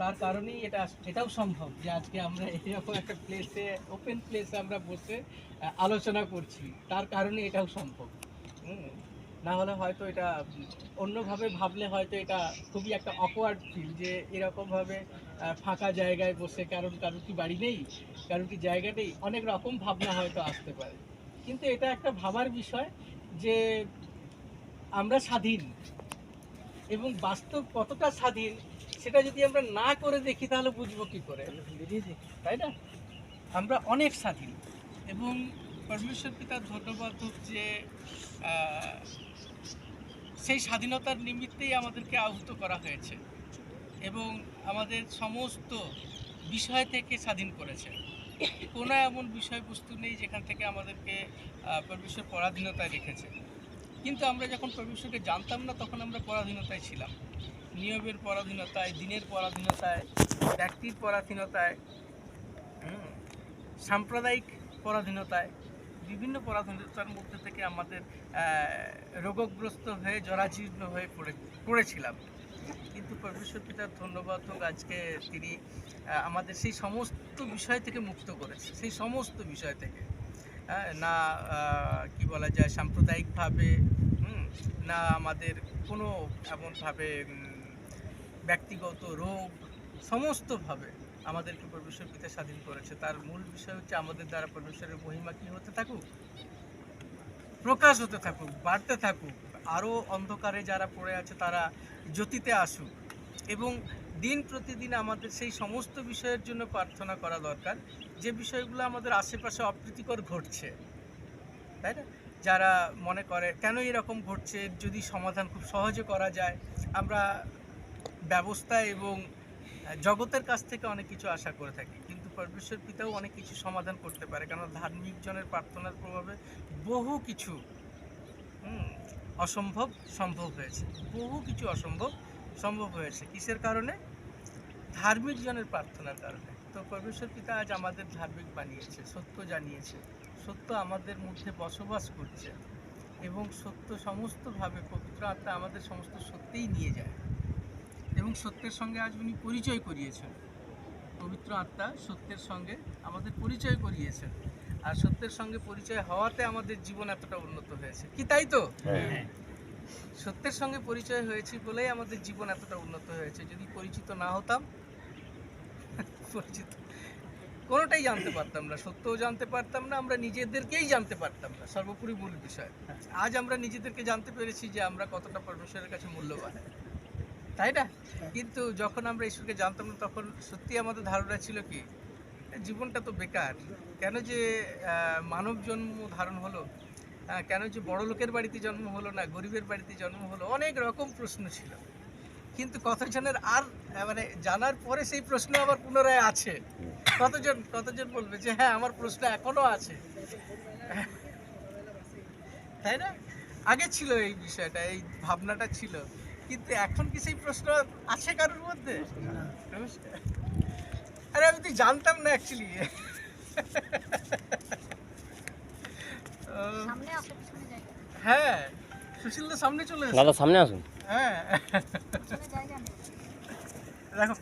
তার কারণেই এটা এটাও সম্ভব যে আজকে আমরা এরকম একটা প্লেসে ওপেন প্লেসে আমরা বসে আলোচনা করছি। তার কারণে এটাও সম্ভব। না হলে হয়তো এটা অন্যভাবে ভাবলে হয়তো এটা খুবই একটা অকওয়ার্ড ফিল যে এরকমভাবে ফাঁকা জায়গায় বসে কারণ কারোর কি বাড়ি নেই, কারোর কি জায়গা নেই, অনেক রকম ভাবনা হয়তো আসতে পারে। কিন্তু এটা একটা ভাবার বিষয় যে আমরা স্বাধীন। এবং বাস্তব কতটা স্বাধীন, সেটা যদি আমরা না করে দেখি, তাহলে বুঝব কী করে? তাই না? আমরা অনেক স্বাধীন। এবং পরমেশ্বর পিতার ধন্যবাদ যে সেই স্বাধীনতার নিমিত্তেই আমাদেরকে আহত করা হয়েছে এবং আমাদের সমস্ত বিষয় থেকে স্বাধীন করেছে। কোনো এমন বিষয়বস্তু নেই যেখান থেকে আমাদেরকে পরমেশ্বর পরাধীনতায় রেখেছে। কিন্তু আমরা যখন পরমেশ্বরকে জানতাম না, তখন আমরা পরাধীনতায় ছিলাম। নিয়মের পরাধীনতায়, দিনের পরাধীনতায়, ব্যক্তির পরাধীনতায় সাম্প্রদায়িক পরাধীনতায়, বিভিন্ন পরাধীনতার মধ্যে থেকে আমাদের রোগগ্রস্ত হয়ে, জরাজীর্ণ হয়ে পড়ে, পড়েছিলাম। কিন্তু পরমেশ্বর পিতার ধন্যবাদ হোক, আজকে তিনি আমাদের সেই সমস্ত বিষয় থেকে মুক্ত করেছে। সেই সমস্ত বিষয় থেকে। না আহ, কি বলা যায় সাম্প্রদায়িকভাবে না আমাদের কোনো এমনভাবে ব্যক্তিগত রোগ সমস্তভাবে আমাদেরকে পরমেশ্বর পিতা স্বাধীন করেছে। তার মূল বিষয় হচ্ছে আমাদের দ্বারা পরমেশ্বরের মহিমা কি হতে থাকুক? প্রকাশ হতে থাকুক বাড়তে থাকুক আরও অন্ধকারে যারা পড়ে আছে তারা জ্যোতিতে আসুক। এবং দিন প্রতিদিন আমাদের সেই সমস্ত বিষয়ের জন্য প্রার্থনা করা দরকার। যে বিষয়গুলো আমাদের আশেপাশে অপ্রীতিকর ঘটছে, তাই না? যারা মনে করে, কেন এরকম ঘটছে, যদি সমাধান খুব সহজে করা যায়, আমরা ব্যবস্থা এবং জগতের কাছ থেকে অনেক কিছু আশা করে থাকি। কিন্তু পরমেশ্বর পিতাও অনেক কিছু সমাধান করতে পারে কারণ ধার্মিক জনের প্রার্থনার প্রভাবে বহু কিছু অসম্ভব সম্ভব হয়েছে। বহু কিছু অসম্ভব সম্ভব হয়েছে। কিসের কারণে? ধার্মিক জনের প্রার্থনার কারণে। তো পরমেশ্বর পিতা আজ আমাদের ধার্মিক বানিয়েছে, সত্য জানিয়েছে। সত্য আমাদের মধ্যে বসবাস করছে এবং সত্য সমস্তভাবে পবিত্র আত্মা আমাদের সমস্ত সত্যেই নিয়ে যায়। এবং সত্যের সঙ্গে আজ উনি পরিচয় করিয়েছেন। পবিত্র আত্মা সত্যের সঙ্গে আমাদের পরিচয় করিয়েছেন। আর সত্যের সঙ্গে পরিচয় হওয়াতে আমাদের জীবন এতটা উন্নত হয়েছে। কি তাই তো? হ্যাঁ। সত্যের সঙ্গে পরিচয় হয়েছে বলেই আমাদের জীবন এতটা উন্নত হয়েছে। যদি পরিচিত না হতাম, পরিচিত কোনোটাই জানতে পারতাম না, সত্যও জানতে পারতাম না, আমরা নিজেদেরকেই জানতে পারতাম না, সর্বোপরি মূল বিষয়। আজ আমরা নিজেদেরকে জানতে পেরেছি যে আমরা কতটা পরমেশ্বরের কাছে মূল্যবান। তাই না? কিন্তু যখন আমরা ঈশ্বরকে জানতাম না, তখন সত্যি আমাদের ধারণা ছিল কি, জীবনটা তো বেকার। কেন যে মানব জন্ম ধারণ হলো? কেন যে বড় লোকের বাড়িতে জন্ম হলো না গরিবের বাড়িতে জন্ম হলো অনেক রকম প্রশ্ন ছিল। কিন্তু কতজনের আর মানে জানার পরে সেই প্রশ্ন আবার পুনরায় আছে। কতজন কতজন বলবে যে হ্যাঁ আমার প্রশ্ন এখনও আছে। তাই না? আগে ছিল এই বিষয়টা এই ভাবনাটা ছিল। কিন্তু এখন কি সেই প্রশ্ন আছে কারোর মধ্যে? আরে আমি তো জানতাম না অ্যাকচুয়ালি হ্যাঁ সুশীল সামনে চলে এসো দাদা সামনে আসুন। হ্যাঁ। দেখো